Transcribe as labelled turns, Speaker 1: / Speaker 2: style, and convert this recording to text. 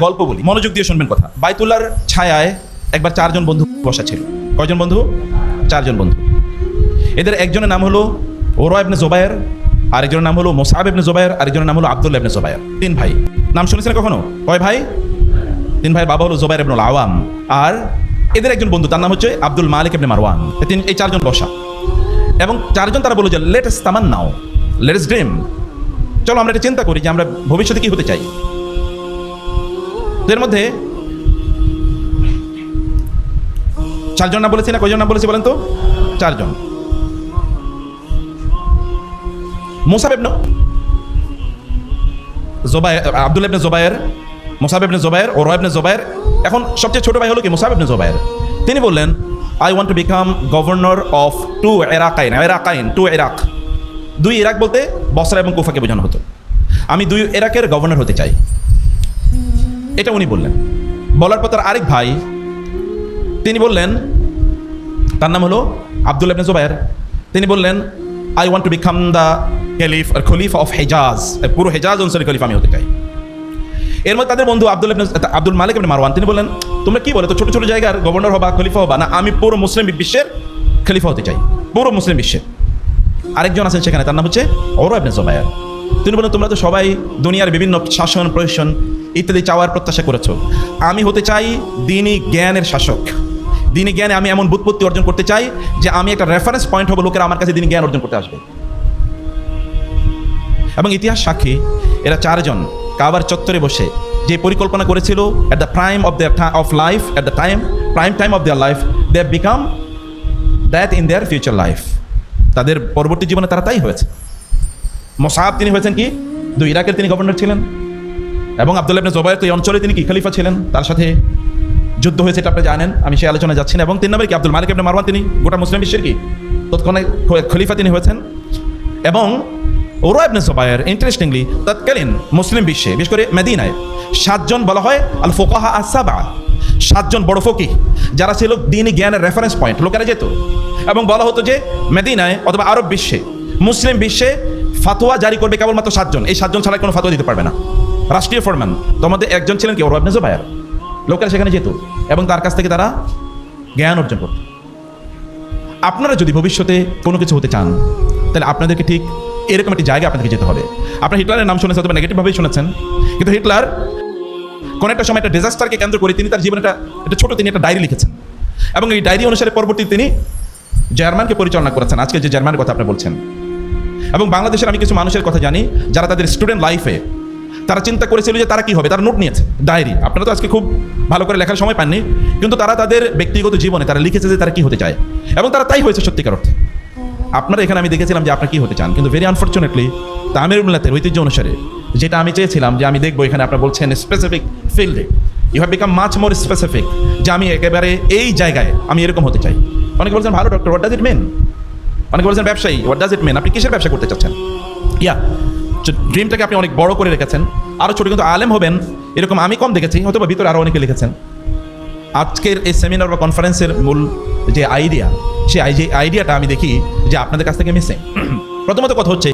Speaker 1: গল্প বলি, মনোযোগ দিয়ে শুনবেন কথা। বাইতুল্লার ছায়ায় একবার চারজন বন্ধু বসা ছিল। কয়জন বন্ধু? চারজন বন্ধু। এদের একজনের নাম হলো ওরা ইবনে জোবায়ের, আরেকজনের নাম হলো মোসাব ইবনে জোবায়ের, আরেকজনের নাম হলো আব্দুল্লাহ ইবনে জোবায়ের। তিন ভাই। নাম শুনেছেন কখনো? কয় ভাই? তিন ভাই বাবা হলো জোবায়ের ইবনুল আওয়াম। আর এদের একজন বন্ধু, তার নাম হচ্ছে আব্দুল মালিক ইবনে মারওয়ান। এই তিন, এই চারজন বসা। এবং চারজন তারা বলল যে লেটেস্ট তামান নাও লেটেস্ট ড্রিম চলো আমরা এটা চিন্তা করি যে আমরা ভবিষ্যতে কি হতে চাই। এর মধ্যে চারজন না বলেছি না? কয়জন না বলেছি বলেন তো? চারজন। মুসাব ইবনে জোবায়ের আব্দুল ইবনে জোবায়ের মুসাব ইবনে জোবায়ের ও রয় ইবনে জোবায়ের এখন সবচেয়ে ছোট ভাই হলো কি? মুসাব ইবনে জোবায়ের তিনি বললেন I want to become governor of to এরাকাইন এরাকাইন টু এরাক দুই ইরাক বলতে বসরা এবং কুফাকে বোঝানো হতো। আমি দুই এরাকের গভর্নর হতে চাই। এটা উনি বললেন। বলার পর তার আরেক ভাই, তিনি বললেন, তার নাম হলো আব্দুল ইবনে জুবায়ের তিনি বললেন I want to become the caliph caliph of Hejaz পুরো হেজাজ অঞ্চলের খলিফ আমি হতে চাই। এর মধ্যে তাদের বন্ধু আব্দুল আব্দুল মালিক ইবনে মারওয়ান, তিনি বললেন, তোমরা কি বলো, তো ছোটো, ছোট জায়গার গভর্নর হবা খলিফা হবা না? আমি পুরো মুসলিম বিশ্বের খলিফা হতে চাই। পুরো মুসলিম বিশ্বের। আরেকজন আছেন সেখানে, তার নাম হচ্ছে ওরা ইবনে জুবায়ের তিনি বলেন তোমরা তো সবাই দুনিয়ার বিভিন্ন শাসন, প্রশাসন ইত্যাদি চাওয়ার প্রত্যাশা করেছ। আমি হতে চাই দিনই জ্ঞানের শাসক। দিনই জ্ঞানে আমি এমন বুৎপত্তি অর্জন করতে চাই যে আমি একটা রেফারেন্স পয়েন্ট হব, লোকেরা আমার কাছে দিনই জ্ঞান অর্জন করতে আসবে। এবং ইতিহাস সাক্ষী, এরা চারজন, কাবার চত্বরে বসে যে পরিকল্পনা করেছিল at the prime of their of life at the time prime time of their life they become that in their future life তাদের পরবর্তী জীবনে তারা তাই হয়েছে। মোসাহাব তিনি হয়েছেন কি? দুই ইরাকের তিনি গভর্নর ছিলেন। এবং আব্দুল্লাহ ইবনে জোবায়ের তো এই অঞ্চলে তিনি কি খলিফা ছিলেন? তার সাথে যুদ্ধ হয়েছে, এটা আপনি জানেন, আমি সেই আলোচনায় যাচ্ছি না। এবং তিন নম্বরে কি? আব্দুল মালিক ইবনে মারওয়ান তিনি গোটা মুসলিম বিশ্বের কি? তৎক্ষণে খলিফা তিনি হয়েছেন। এবং ওরা ইবনে জোবায়ের ইন্টারেস্টিংলি তৎকালীন মুসলিম বিশ্বে, বিশেষ করে মেদিনায়, সাতজন বলা হয় আল ফোকাহা আসাবা সাতজন বড় ফকি যারা ছিল দিনই জ্ঞানের রেফারেন্স পয়েন্ট লোকেরা যেত। এবং বলা হতো যে, মেদিনায় অথবা আরব বিশ্বে, মুসলিম বিশ্বে ফাতোয়া জারি করবে কেবলমাত্র সাতজন। এই সাতজন ছাড়া কোনো ফাতোয়া দিতে পারবে না। রাষ্ট্রীয় ফরম্যান তোমাদের একজন ছিলেন কি? ওরা জোবায়ের লোকেরা সেখানে যেত এবং তার কাছ থেকে তারা জ্ঞান অর্জন করত। আপনারা যদি ভবিষ্যতে কোনো কিছু হতে চান, তাহলে আপনাদেরকে ঠিক এরকম একটি জায়গায় আপনাদেরকে যেতে হবে। আপনার হিটলারের নাম শুনেছেন, অথবা নেগেটিভভাবেই শুনেছেন। কিন্তু হিটলার কোনো একটা সময় একটা ডিজাস্টারকে কেন্দ্র করে তিনি তার জীবনে একটা একটা ছোট তিনি একটা ডায়েরি লিখেছেন। এবং এই ডায়েরি অনুসারে পরবর্তী তিনি জার্মানকে পরিচালনা করেছেন। আজকে যে জার্মানের কথা আপনি বলছেন এবং বাংলাদেশের আমি কিছু মানুষের কথা জানি, যারা তাদের স্টুডেন্ট লাইফে তারা চিন্তা করেছিল যে তারা কি হবে, তারা নোট নিয়েছে ডায়েরি আপনারা তো আজকে খুব ভালো করে লেখার সময় পাননি, কিন্তু তারা তাদের ব্যক্তিগত জীবনে, তারা লিখেছে যে তারা কি হতে চায়। এবং তারা তাই হয়েছে সত্যিকার অর্থে। আপনারা এখানে আমি দেখেছিলাম যে আপনারা কি হতে চান, কিন্তু ভেরি আনফর্চুনেটলি তামির মিল্লাতের ঐতিহ্য অনুসারে, যেটা আমি চেয়েছিলাম যে আমি দেখব এখানে আপনারা বলছেন স্পেসিফিক ফিল্ডে you have become much more specific যে আমি একেবারে এই জায়গায় আমি এরকম হতে চাই। অনেকে বলছেন, ভালো doctor what does it mean অনেকে বলছেন, ব্যবসায়ী হোয়াট ডাজ ইট মেন আপনি কিসের ব্যবসা করতে চাচ্ছেন? ইয়া ড্রিমটাকে আপনি অনেক বড় করে রেখেছেন। আরও ছোট কিন্তু আলেম হবেন, এরকম আমি কম দেখেছি হয়তো বা ভিতরে আরও অনেকে লিখেছেন। আজকের এই সেমিনার বা কনফারেন্সের মূল যে আইডিয়া সেই আইডিয়াটা আমি দেখি যে আপনাদের কাছ থেকে মিসিং প্রথমত কথা হচ্ছে